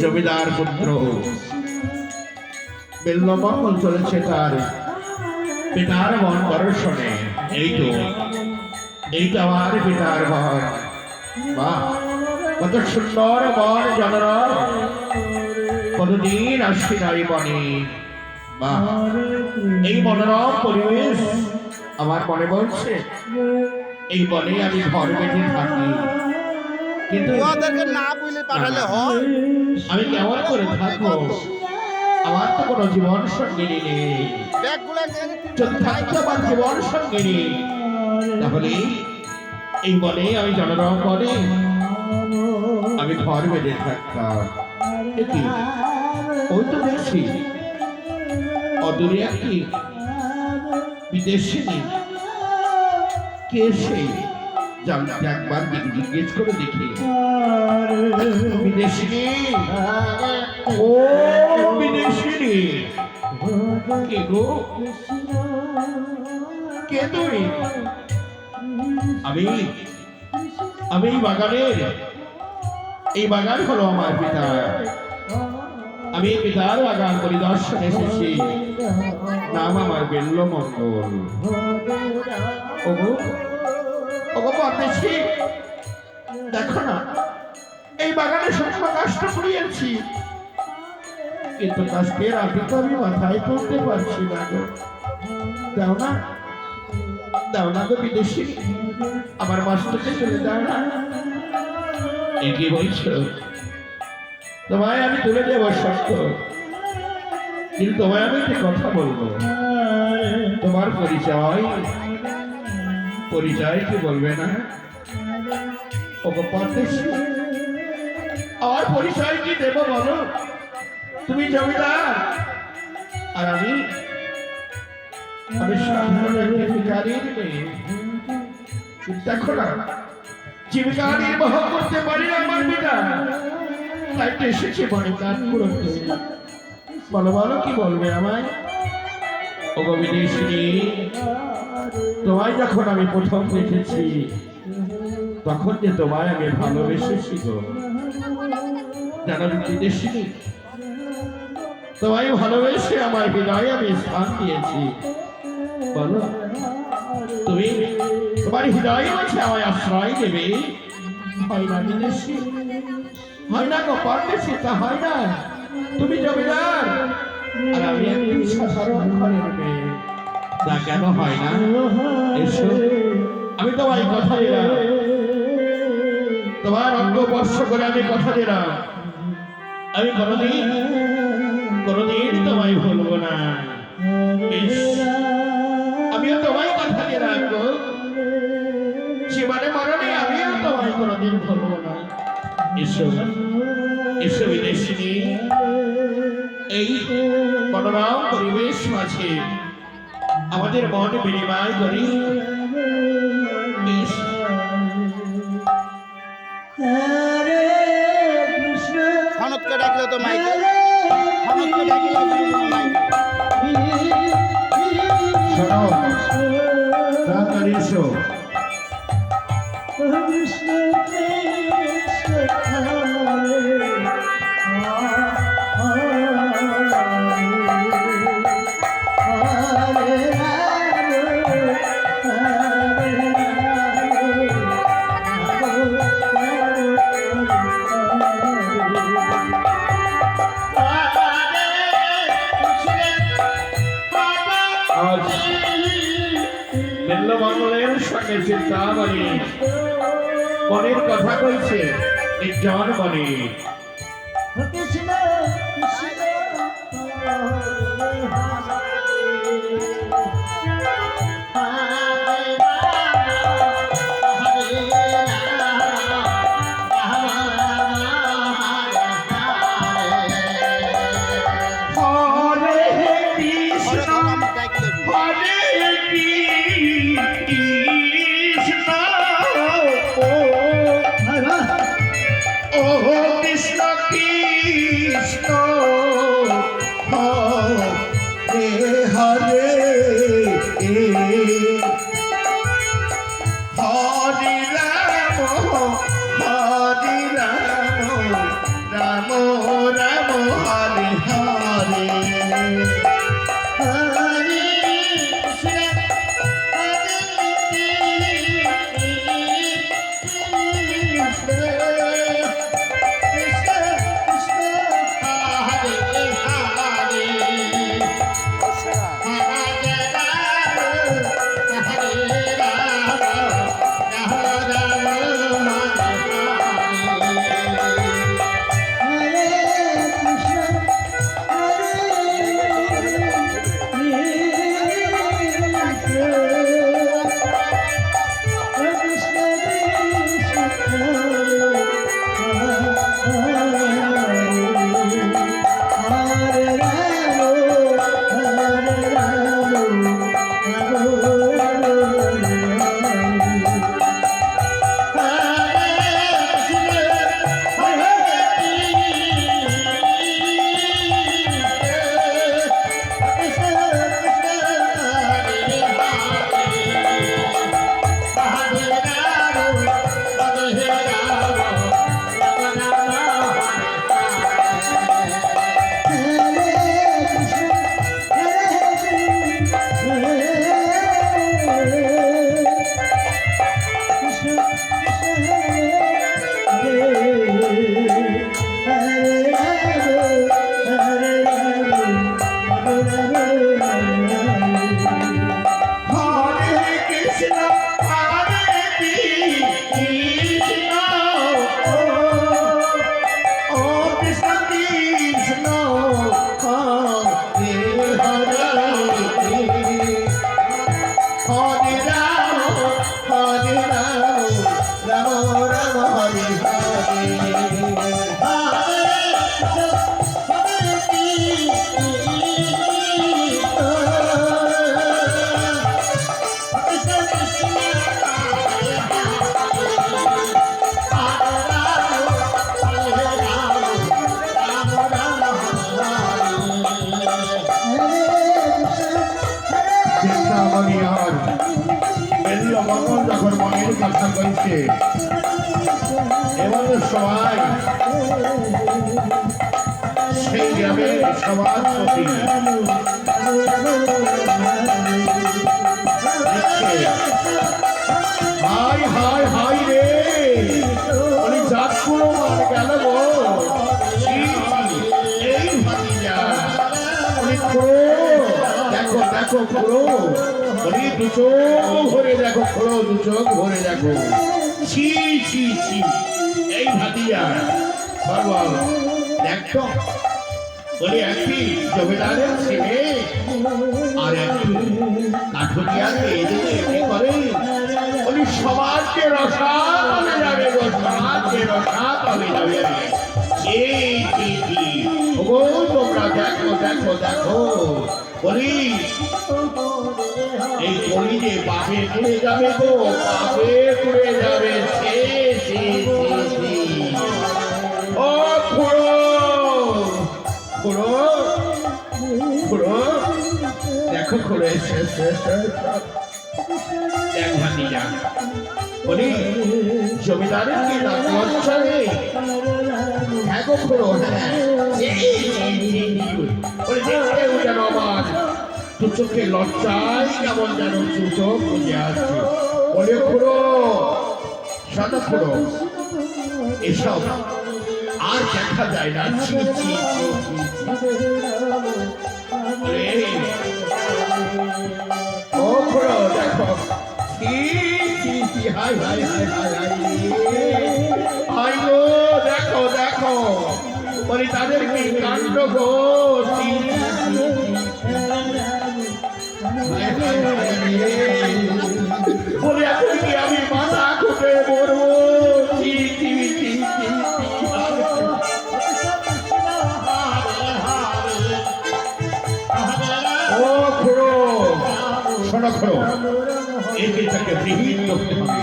জমিদার পুত্র বেল্লমঙ্গল চলেছে তার পিতার মন দর্শনে এই তো এই তো আমার পিতার মন। বাহ, কত সুন্দর মন জনর কতদিন আসছি নাই বনে? বাহ, এই মনোরম পরিবেশ আমার মনে বলছে এই বনে আমি ঘর বেঁধে থাকি। কিন্তু ওদেরকে না বলে পাঠালে হয়। আমি কেমন করে থাকব? আমার তো কোনো জীবন সঙ্গিনী নেই। যদি থাকতো আমার জীবন সঙ্গিনী। তাহলে এই বনে আমি জনরম বনে আমি ঘর বেঁধে থাকতাম। এ কি? ওই তো দেখছি অদূরে একটি বিদেশিনী। কে সেই জানতে একবার জিজ্ঞেস করে দেখি। বিদেশিনী ও বিদেশিনী কে গো? কে তুমি? আমি? আমি এই বাগানের এই বাগান হলো আমার পিতা। আমি পিতার বাগান পরিদর্শন এসেছি। নাম আমার বেল্ল মন্ডল ওগো পদ্মেশী দেখো না, এই বাগানে সবসময় কাষ্ট করিয়েছি। কিন্তু কাস্টের আগে তো আমি মাথায় তুলতে পারছি না গো। দাও না দাও না গো বিদেশি, আমার মাস্টারকে চলে দাও না। এগিয়ে বলছো? তোমায় আমি তুলে দেবো সত্য কিন্তু তোমায় আমি কথা বলব। তোমার পরিচয় পরিচয় কি বলবে না। আমার পরিচয় কি দেবো বলো? তুমি জমিদার। আর আমি আমি সাধারণ একটি দেখো না। জীবিকা নির্বাহ করতে পারি না আমার পিতা। তাই তো এসেছি বনে কাজ করতে বলো বলো কি বলবে আমায়? ও বিদেশিনী তোমায় যখন আমি প্রথম দেখেছি তখন যে তোমায় আমি ভালোবেসেছি গো। বিদেশিনী তোমায় ভালোবেসে আমার হৃদয়ে আমি স্থান দিয়েছি। বলো, তুমি তোমার হৃদয়ে আছে আমায় আশ্রয় দেবে? হয় না বিদেশি? হয় না গো, পারদেশি তা হয় না। তুমি জমিদার, আর আমি একটি সাধারণ মেয়ে। তা কেন হয় না? এসো। আমি তোমায় কথা দিলাম। তোমার অঙ্গ স্পর্শ করে আমি কথা দিলাম। আমি কোনোদিন কোনোদিন তোমায় ভুলবো না। আমিও তোমায় কথা দিয়ে রাখব জীবনে মরণে আমিও তোমায় কোনোদিন ভুলবো না। এসো এসো বিদেশিনী। এই মনোরম পরিবেশ মাঝে। আমাদের মন বিনিময় করি। ফনককে ডাকলে তো মাইকে। ফনককে ডাকলে তো মাইকে। শোনো তাড়াতাড়ি এসো। আজ বাংলার সঙ্গে চিন্তা মানে মনের কথা কইছে নির্জন মনে কথা কইছে এবার সবাই সেই গ্রামের সবার দেখো দেখো, খুড়ো। উনি দু চোখ ভরে দেখো, খুড়ো, দু চোখ ভরে দেখো। ছি ছি ছি। এই ভাতিজা বাবা দেখো বলি একটি জমিদারের ছেলে আর একটি কাঠুরিয়ার মেয়েদের এমনি করে? বলি সমাজকে রসাত হয়ে যাবে গো সমাজকে রসাত হয়ে যাবে। এই জি জি ওগো, তোমরা দেখো দেখো দেখো। বলি এই যে বাপে ঘুরে যাবে গো বাপে ঘুরে যাবে সে সে সে ও খুড়ো খুড়ো খুড়ো দেখো খুড়ো দেখ বলি জমিদারের কি না হ্যাঁ হ্যাঁ দেখতে যেন আমার দু চোখে লজ্জায় কেমন যেন চোখ বুঝে আসছে। বলে খুড়ো সাদা খুড়ো, এসব আর দেখা যায় না। খুড়ো, দেখো। ছি হাই হাই হাই হাই হাই। দেখো দেখো। বলি, তাদের কাণ্ড গো? খুড়ো এই চিন্তাকে বিহীন করতে হবে।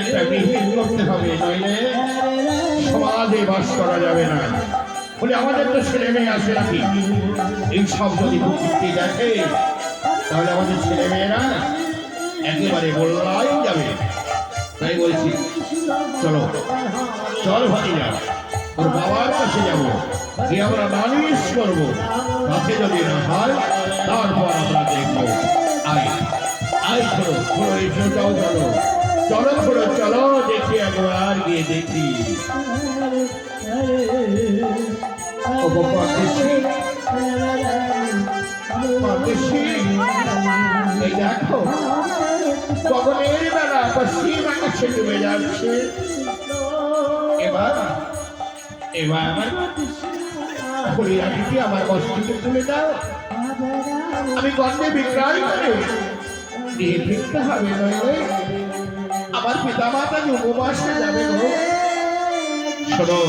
একটা হবে সমাজে বাস করা যাবে না। বলে আমাদের তো ছেলে মেয়ে আছে নাকি? এই সব যদি প্রকৃতি দেখে, তাহলে আমাদের ছেলে মেয়েরা একেবারে বললাই যাবে। তাই বলছি, চলো। চল ভাতিজা ওর বাবার কাছে যাব। গিয়ে আমরা নালিশ করব তাতে যদি না হয়, তারপর আমরা দেখব। চলো চলো এসো যাও চলো চলো। চলো চলো দেখি একবার গিয়ে দেখি। দেখো গগনের বেলা পশ্চিম আকাশে ডুবে যাচ্ছে। এবার এবার আমার হরিয়াটিকে আমার বস্তুকে তুলে দাও আমি গন্ধে বিক্রয় করে নিয়ে ফিরতে হবে নইলে আমার পিতা মাতা উপবাসে যাবে শোনো